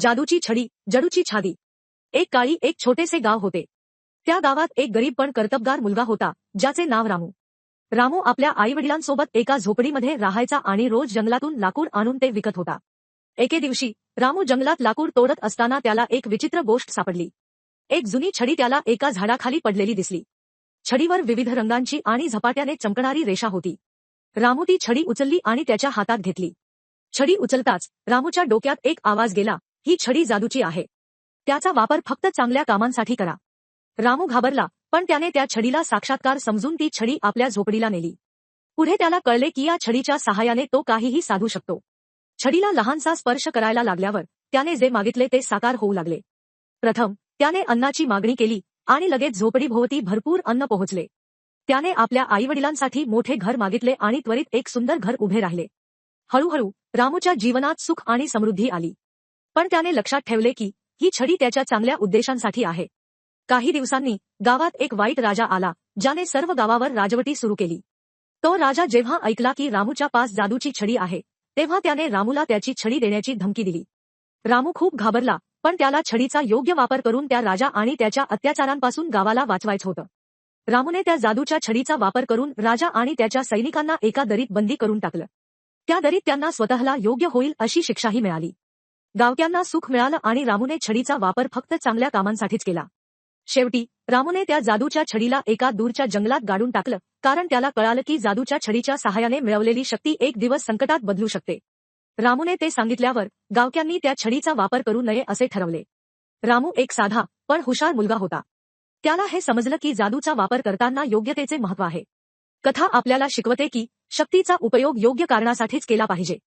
जादूची छडी जडूची छादी एक काळी एक छोटेसे गाव होते. त्या गावात एक गरीब पण कर्तबगार मुलगा होता ज्याचे नाव रामू. रामू आपल्या आईवडिलांसोबत एका झोपडीमध्ये राहायचा आणि रोज जंगलातून लाकूड आणून ते विकत होता. एके दिवशी रामू जंगलात लाकूड तोडत असताना त्याला एक विचित्र गोष्ट सापडली. एक जुनी छडी त्याला एका झाडाखाली पडलेली दिसली. छडीवर विविध रंगांची आणि झपाट्याने चमकणारी रेषा होती. रामू ती छडी उचलली आणि त्याच्या हातात घेतली. छडी उचलताच रामूच्या डोक्यात एक आवाज गेला. ही छडी जादूची आहे. त्याचा वापर फक्त चांगल्या कामांसाठी करा. रामू घाबरला पण त्याने त्या छडीला साक्षात्कार समजून ती छडी आपल्या झोपडीला नेली. पुढे त्याला कळले की या छडीच्या सहाय्याने तो काहीही साधू शकतो. छडीला लहानसा स्पर्श करायला लागल्यावर त्याने जे मागितले ते साकार होऊ लागले. प्रथम त्याने अन्नाची मागणी केली आणि लगेच झोपडीभोवती भरपूर अन्न पोहोचले. त्याने आपल्या आईवडिलांसाठी मोठे घर मागितले आणि त्वरित एक सुंदर घर उभे राहिले. हळूहळू रामूच्या जीवनात सुख आणि समृद्धी आली. पण त्याने लक्षात ठेवले की ही छडी त्याच्या चांगल्या उद्देशांसाठी आहे. काही दिवसांनी गावात एक वाईट राजा आला ज्याने सर्व गावावर राजवटी सुरू केली. तो राजा जेव्हा ऐकला की रामूच्या पास जादूची छडी आहे तेव्हा त्याने रामूला त्याची छडी देण्याची धमकी दिली. रामू खूप घाबरला पण त्याला छडीचा योग्य वापर करून त्या राजा आणि त्याच्या अत्याचारांपासून गावाला वाचवायचं होतं. रामूने त्या जादूच्या छडीचा वापर करून राजा आणि त्याच्या सैनिकांना एका दरीत बंदी करून टाकलं. त्या दरीत त्यांना स्वतःला योग्य होईल अशी शिक्षाही मिळाली. गावक्यांना सुख मिळालं आणि रामूने छडीचा वापर फक्त चांगल्या कामांसाठीच केला. शेवटी रामूने त्या जादूच्या छडीला एका दूरच्या जंगलात गाडून टाकलं कारण त्याला कळालं की जादूच्या छडीच्या सहाय्याने मिळवलेली शक्ती एक दिवस संकटात बदलू शकते. रामूने ते सांगितल्यावर गावक्यांनी त्या छडीचा वापर करू नये असे ठरवले. रामू एक साधा पण हुशार मुलगा होता. त्याला हे समजलं की जादूचा वापर करताना योग्यतेचे महत्त्व आहे. कथा आपल्याला शिकवते की शक्तीचा उपयोग योग्य कारणासाठीच केला पाहिजे.